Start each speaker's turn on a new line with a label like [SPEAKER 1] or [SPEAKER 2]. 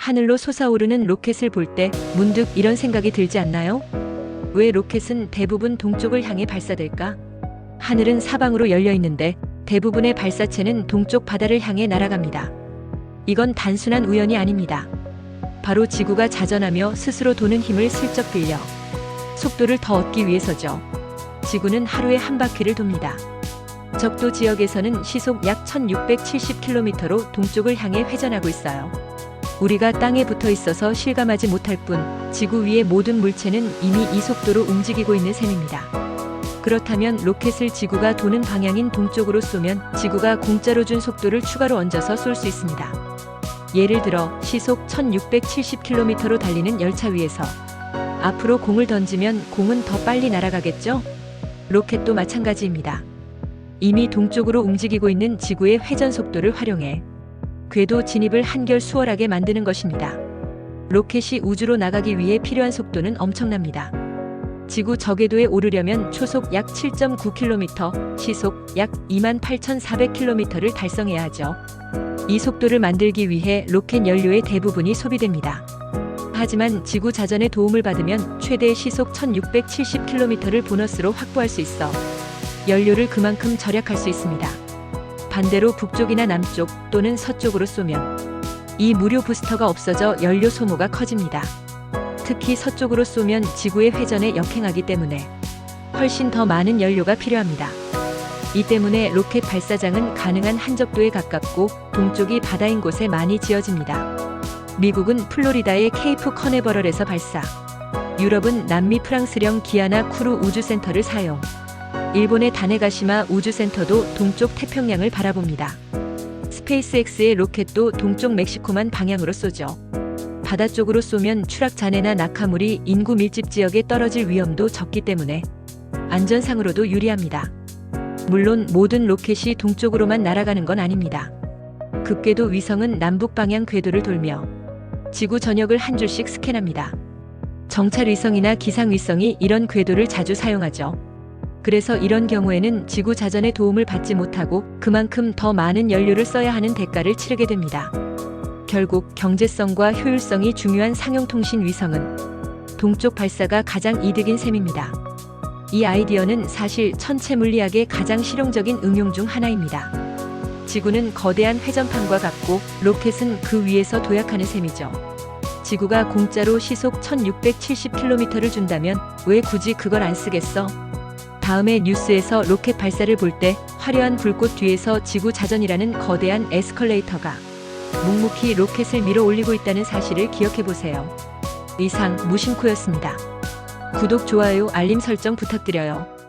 [SPEAKER 1] 하늘로 솟아오르는 로켓을 볼 때 문득 이런 생각이 들지 않나요? 왜 로켓은 대부분 동쪽을 향해 발사될까? 하늘은 사방으로 열려 있는데 대부분의 발사체는 동쪽 바다를 향해 날아갑니다. 이건 단순한 우연이 아닙니다. 바로 지구가 자전하며 스스로 도는 힘을 슬쩍 빌려 속도를 더 얻기 위해서죠. 지구는 하루에 한 바퀴를 돕니다. 적도 지역에서는 시속 약 1670km로 동쪽을 향해 회전하고 있어요. 우리가 땅에 붙어 있어서 실감하지 못할 뿐 지구 위의 모든 물체는 이미 이 속도로 움직이고 있는 셈입니다. 그렇다면 로켓을 지구가 도는 방향인 동쪽으로 쏘면 지구가 공짜로 준 속도를 추가로 얹어서 쏠 수 있습니다. 예를 들어 시속 1670km로 달리는 열차 위에서 앞으로 공을 던지면 공은 더 빨리 날아가겠죠? 로켓도 마찬가지입니다. 이미 동쪽으로 움직이고 있는 지구의 회전 속도를 활용해 궤도 진입을 한결 수월하게 만드는 것입니다. 로켓이 우주로 나가기 위해 필요한 속도는 엄청납니다. 지구 저궤도에 오르려면 초속 약 7.9km, 시속 약 28,400km를 달성해야 하죠. 이 속도를 만들기 위해 로켓 연료의 대부분이 소비됩니다. 하지만 지구 자전의 도움을 받으면 최대 시속 1670km를 보너스로 확보할 수 있어 연료를 그만큼 절약할 수 있습니다. 반대로 북쪽이나 남쪽 또는 서쪽으로 쏘면 이 무료 부스터가 없어져 연료 소모가 커집니다. 특히 서쪽으로 쏘면 지구의 회전에 역행하기 때문에 훨씬 더 많은 연료가 필요합니다. 이 때문에 로켓 발사장은 가능한 한적도에 가깝고 동쪽이 바다인 곳에 많이 지어집니다. 미국은 플로리다의 케이프 커네버럴에서 발사, 유럽은 남미 프랑스령 기아나 쿠루 우주센터를 사용, 일본의 다네가시마 우주센터도 동쪽 태평양을 바라봅니다. 스페이스X의 로켓도 동쪽 멕시코만 방향으로 쏘죠. 바다 쪽으로 쏘면 추락 잔해나 낙하물이 인구 밀집 지역에 떨어질 위험도 적기 때문에 안전상으로도 유리합니다. 물론 모든 로켓이 동쪽으로만 날아가는 건 아닙니다. 급궤도 위성은 남북 방향 궤도를 돌며 지구 전역을 한 줄씩 스캔합니다. 정찰 위성이나 기상 위성이 이런 궤도를 자주 사용하죠. 그래서 이런 경우에는 지구 자전의 도움을 받지 못하고 그만큼 더 많은 연료를 써야 하는 대가를 치르게 됩니다. 결국 경제성과 효율성이 중요한 상용통신 위성은 동쪽 발사가 가장 이득인 셈입니다. 이 아이디어는 사실 천체 물리학의 가장 실용적인 응용 중 하나입니다. 지구는 거대한 회전판과 같고 로켓은 그 위에서 도약하는 셈이죠. 지구가 공짜로 시속 1670km를 준다면 왜 굳이 그걸 안 쓰겠어? 다음에 뉴스에서 로켓 발사를 볼 때 화려한 불꽃 뒤에서 지구 자전이라는 거대한 에스컬레이터가 묵묵히 로켓을 밀어 올리고 있다는 사실을 기억해 보세요. 이상 무심코였습니다. 구독, 좋아요, 알림 설정 부탁드려요.